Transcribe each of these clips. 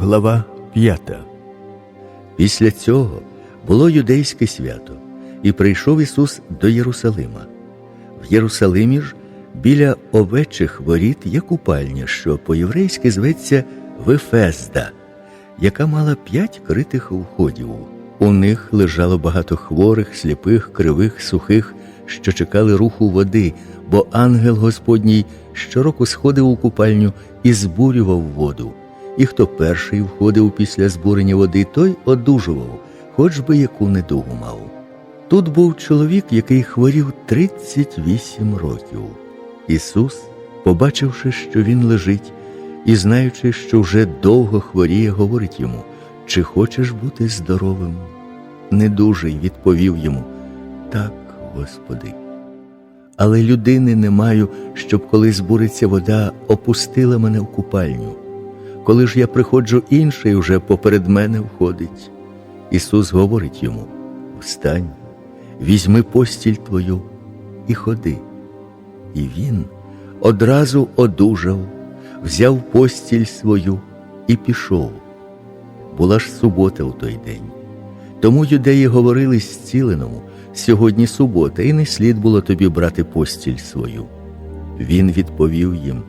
Глава 5 Після цього було юдейське свято, і прийшов Ісус до Єрусалима. В Єрусалимі ж біля овечих воріт є купальня, що по-єврейськи зветься Вифезда, яка мала п'ять критих входів. У них лежало багато хворих, сліпих, кривих, сухих, що чекали руху води, бо ангел Господній щороку сходив у купальню і збурював воду. І хто перший входив після збурення води, той одужував, хоч би яку недугу мав. Тут був чоловік, який хворів 38 років. Ісус, побачивши, що він лежить, і знаючи, що вже довго хворіє, говорить йому, чи хочеш бути здоровим? Недужий відповів йому, так, Господи. Але людини не маю, щоб коли збуриться вода, опустила мене в купальню. Коли ж я приходжу, інший уже поперед мене входить. Ісус говорить йому: Встань, візьми постіль твою і ходи. І він одразу одужав, взяв постіль свою і пішов. Була ж субота у той день. Тому юдеї говорили зціленому сьогодні субота, і не слід було тобі брати постіль свою. Він відповів їм: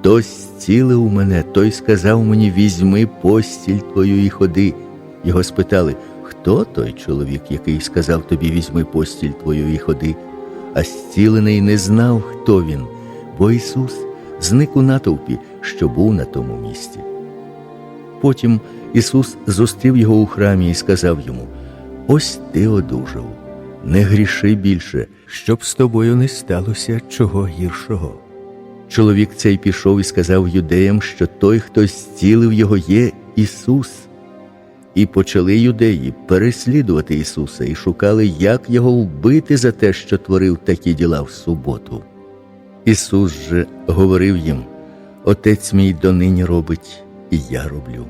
Хтось зцілив мене, той сказав мені: візьми постіль твою і ходи. Його спитали, хто той чоловік, який сказав тобі, візьми постіль твою і ходи, а зцілений не знав, хто він, бо Ісус зник у натовпі, що був на тому місці. Потім Ісус зустрів його у храмі і сказав йому: Ось ти одужав, не гріши більше, щоб з тобою не сталося чого гіршого. Чоловік цей пішов і сказав юдеям, що той, хто зцілив його, є Ісус. І почали юдеї переслідувати Ісуса і шукали, як його вбити за те, що творив такі діла в суботу. Ісус же говорив їм: Отець мій донині робить, і я роблю.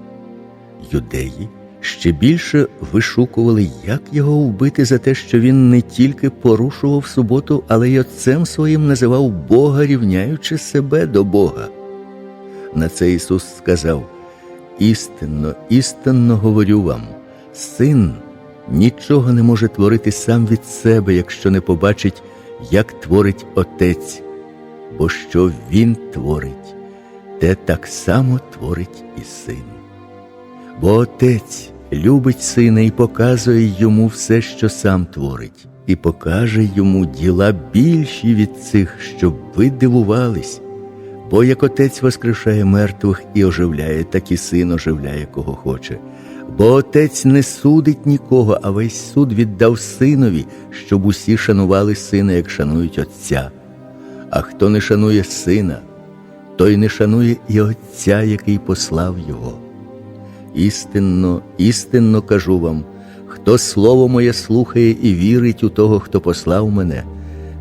Юдеї ще більше вишукували, як його вбити за те, що він не тільки порушував суботу, але й отцем своїм називав Бога, рівняючи себе до Бога. На це Ісус сказав: Істинно, істинно говорю вам, син нічого не може творити сам від себе, якщо не побачить, як творить Отець, бо що Він творить, те так само творить і син. Бо Отець любить сина і показує йому все, що сам творить, і покаже йому діла більші від цих, щоб ви дивувались. Бо як отець воскрешає мертвих і оживляє, так і син оживляє, кого хоче. Бо отець не судить нікого, а весь суд віддав синові, щоб усі шанували сина, як шанують Отця. А хто не шанує сина, той не шанує і Отця, який послав його. Істинно, істинно кажу вам, хто слово моє слухає і вірить у того, хто послав мене,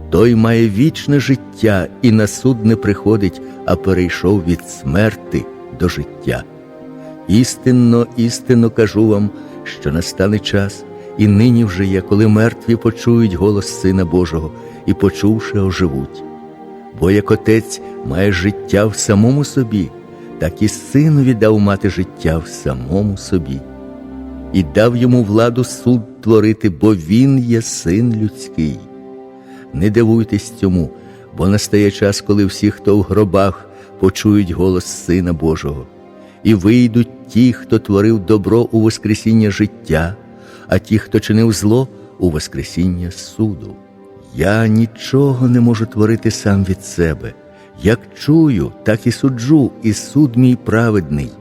той має вічне життя і на суд не приходить, а перейшов від смерти до життя. Істинно, істинно кажу вам, що настане час, і нині вже є, коли мертві почують голос Сина Божого і, почувши, оживуть. Бо як отець має життя в самому собі так і синові дав мати життя в самому собі, і дав йому владу суд творити, бо він є син людський. Не дивуйтесь цьому, бо настає час, коли всі, хто в гробах, почують голос Сина Божого, і вийдуть ті, хто творив добро у Воскресіння життя, а ті, хто чинив зло у Воскресіння суду. Я нічого не можу творити сам від себе. Як чую, так і суджу, і суд мій праведний,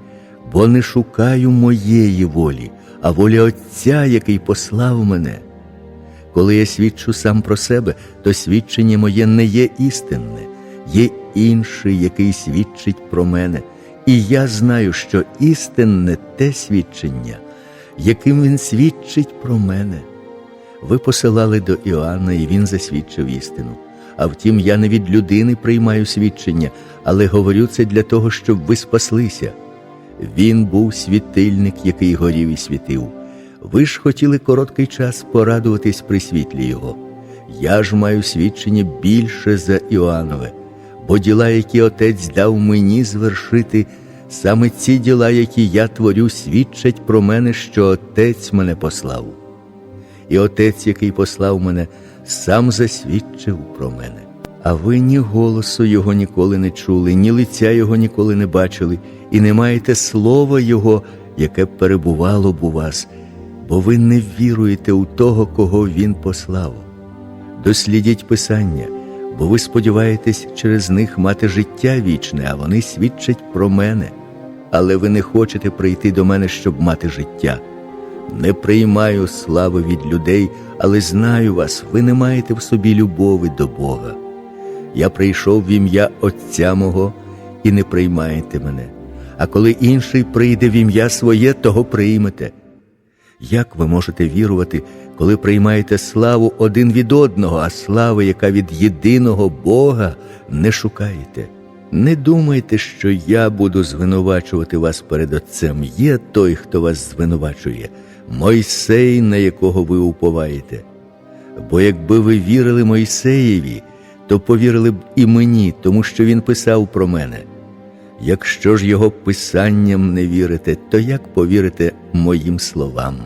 бо не шукаю моєї волі, а волі Отця, який послав мене. Коли я свідчу сам про себе, то свідчення моє не є істинне, є інший, який свідчить про мене, і я знаю, що істинне те свідчення, яким він свідчить про мене. Ви посилали до Іоанна, і він засвідчив істину. А втім, я не від людини приймаю свідчення, але говорю це для того, щоб ви спаслися. Він був світильник, який горів і світив. Ви ж хотіли короткий час порадуватись при світлі Його. Я ж маю свідчення більше за Іоаннове, бо діла, які отець дав мені звершити, Саме ці діла, які я творю, свідчать про мене, що Отець мене послав. І Отець, який послав мене, сам засвідчив про мене. А ви ні голосу Його ніколи не чули, ні лиця Його ніколи не бачили, і не маєте слова Його, яке б перебувало б у вас, бо ви не віруєте у того, кого Він послав. Дослідіть Писання, бо ви сподіваєтесь через них мати життя вічне, а вони свідчать про мене. Але ви не хочете прийти до мене, щоб мати життя. Не приймаю слави від людей, але знаю вас, ви не маєте в собі любові до Бога. Я прийшов в ім'я Отця мого і не приймаєте мене. А коли інший прийде в ім'я своє, того приймете. Як ви можете вірувати, коли приймаєте славу один від одного, а слави, яка від єдиного Бога, не шукаєте? Не думайте, що я буду звинувачувати вас перед Отцем. Є той, хто вас звинувачує, Мойсей, на якого ви уповаєте. Бо якби ви вірили Мойсеєві, то повірили б і мені, тому що він писав про мене. Якщо ж його писанням не вірите, то як повірите моїм словам?